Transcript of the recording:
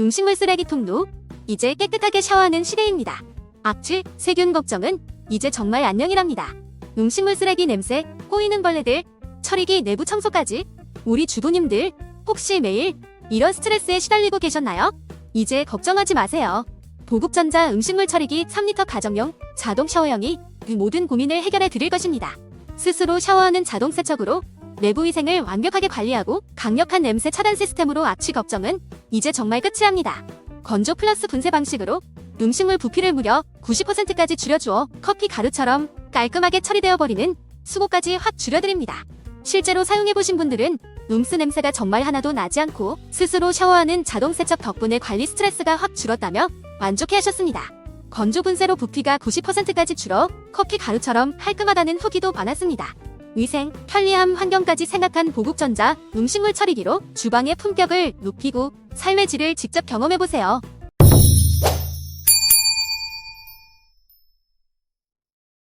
음식물 쓰레기통도 이제 깨끗하게 샤워하는 시대입니다. 악취, 세균 걱정은 이제 정말 안녕이랍니다. 음식물 쓰레기 냄새, 꼬이는 벌레들, 처리기 내부 청소까지 우리 주부님들 혹시 매일 이런 스트레스에 시달리고 계셨나요? 이제 걱정하지 마세요. 보급전자 음식물 처리기 3리터 가정용 자동 샤워형이 그 모든 고민을 해결해 드릴 것입니다. 스스로 샤워하는 자동 세척으로 내부 위생을 완벽하게 관리하고 강력한 냄새 차단 시스템으로 악취 걱정은 이제 정말 끝이랍니다. 건조 플러스 분쇄 방식으로 음식물 부피를 무려 90%까지 줄여주어 커피 가루처럼 깔끔하게 처리되어 버리는 수고까지 확 줄여드립니다. 실제로 사용해보신 분들은 음스 냄새가 정말 하나도 나지 않고 스스로 샤워하는 자동 세척 덕분에 관리 스트레스가 확 줄었다며 만족해 하셨습니다. 건조 분쇄로 부피가 90%까지 줄어 커피 가루처럼 깔끔하다는 후기도 많았습니다. 위생, 편리함, 환경까지 생각한 보국전자 음식물 처리기로 주방의 품격을 높이고 삶의 질을 직접 경험해보세요.